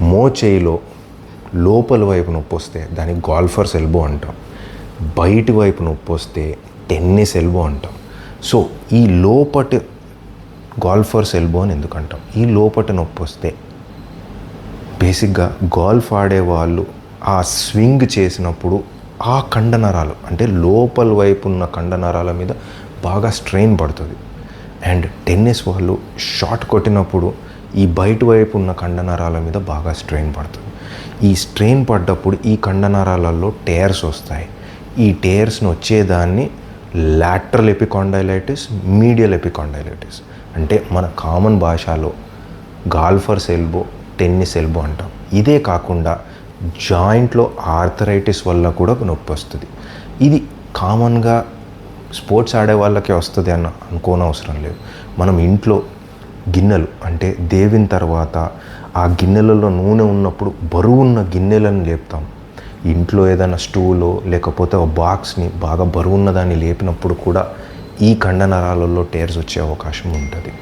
మోచేయిలో లోపల వైపు నొప్పి వస్తే దానికి గాల్ఫర్స్ ఎల్బో అంటాం. బయటి వైపు నొప్పి వస్తే టెన్నిస్ ఎల్బో అంటాం. సో ఈ లోపటి గాల్ఫర్స్ ఎల్బో అని ఎందుకు అంటాం? ఈ లోపటి నొప్పి వస్తే బేసిక్గా గాల్ఫ్ ఆడే వాళ్ళు ఆ స్వింగ్ చేసినప్పుడు ఆ కండనరాలు అంటే లోపల వైపు ఉన్న కండనరాల మీద బాగా స్ట్రెయిన్ పడుతుంది. అండ్ టెన్నిస్ వాళ్ళు షాట్ కొట్టినప్పుడు ఈ బయట వైపు ఉన్న కండనరాల మీద బాగా స్ట్రెయిన్ పడుతుంది. ఈ స్ట్రెయిన్ పడ్డప్పుడు ఈ కండనరాలలో టేర్స్ వస్తాయి. ఈ టేర్స్ని వచ్చేదాన్ని లాటరల్ ఎపికాండైలైటిస్ మీడియల్ ఎపికాండైలైటిస్. అంటే మన కామన్ భాషలో గాల్ఫర్స్ ఎల్బో టెన్నిస్ ఎల్బో అంటాం. ఇదే కాకుండా జాయింట్లో ఆర్థరైటిస్ వల్ల కూడా నొప్పి వస్తుంది. ఇది కామన్గా స్పోర్ట్స్ ఆడే వాళ్ళకే వస్తుంది అన్న అనుకోనవసరం లేదు. మనం ఇంట్లో గిన్నెలు. అంటే దేవిన తర్వాత ఆ గిన్నెలలో నూనె ఉన్నప్పుడు బరువు ఉన్న గిన్నెలను లేపుతాం. ఇంట్లో ఏదైనా స్టూలో లేకపోతే ఒక బాక్స్ని బాగా బరువున్న దాన్ని లేపినప్పుడు కూడా ఈ కండనరాలలో టేర్స్ వచ్చే అవకాశం ఉంటుంది.